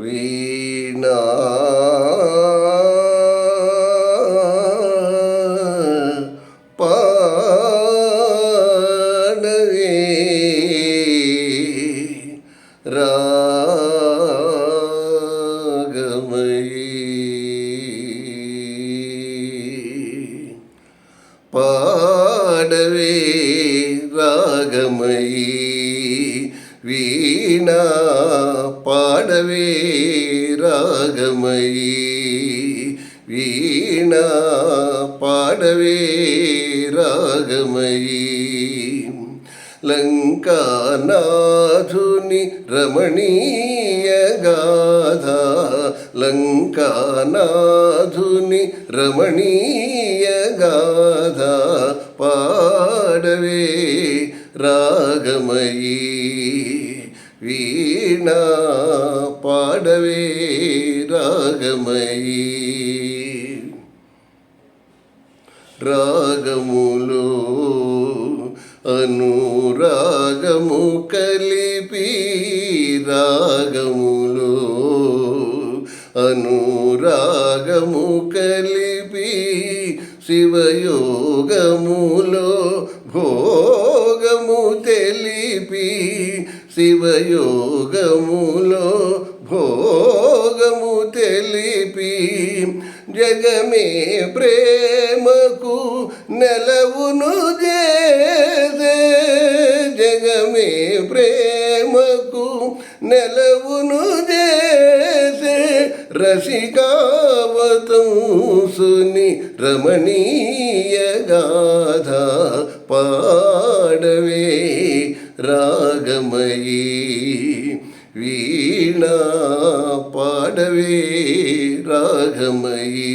వీణా పాడవే రాగమయీ పాడవే రాగమయీ వీణా పాడవే రాగమయీ. లంకానాథుని రమణీయ గాథ. లంకానాథుని రమణీయ గాథ పాడవే రాగమయీ. వీణా పాడవే రాగములు అనురాగము కలిపి రాగములు అనురాగము కలిపి శివయోగములో భోగము తెలిపి శివయోగములో భోగము తెలిపి జగమే ప్రేమకు నెలవును చేసే. జగమే ప్రేమకు నెలవును చేసే. రసికావతం సుని రమణీయ గాథ పాడవే రాగమయీ వీణా. పాడవే రాగమయీ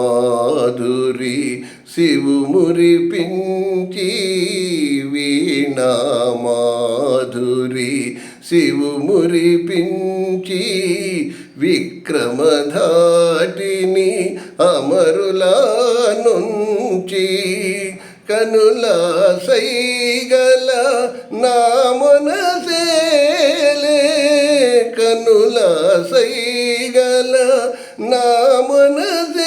వీణామాధురి శివుమురిపించి వీణామాధురి శివుమురిపించి విక్రమధాటిని అమరులా నుంచి కనుల సైగల నామనసేలే కనుల సైగల నామనసేలే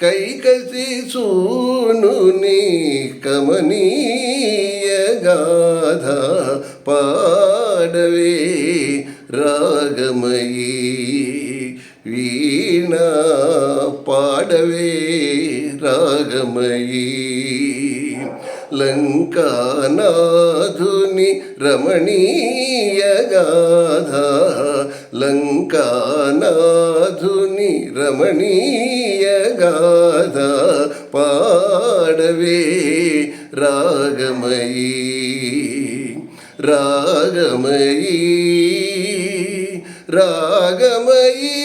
కైకసి సూనుని కమనీయ గాథ పాడవే రాగమయీ వీణ పాడవే. రాగమయీ లంకానాధుని రమణీయగాధ లంకానాధుని రమణీయగాధ పాడవే రాగమయీ రాగమయీ రాగమయీ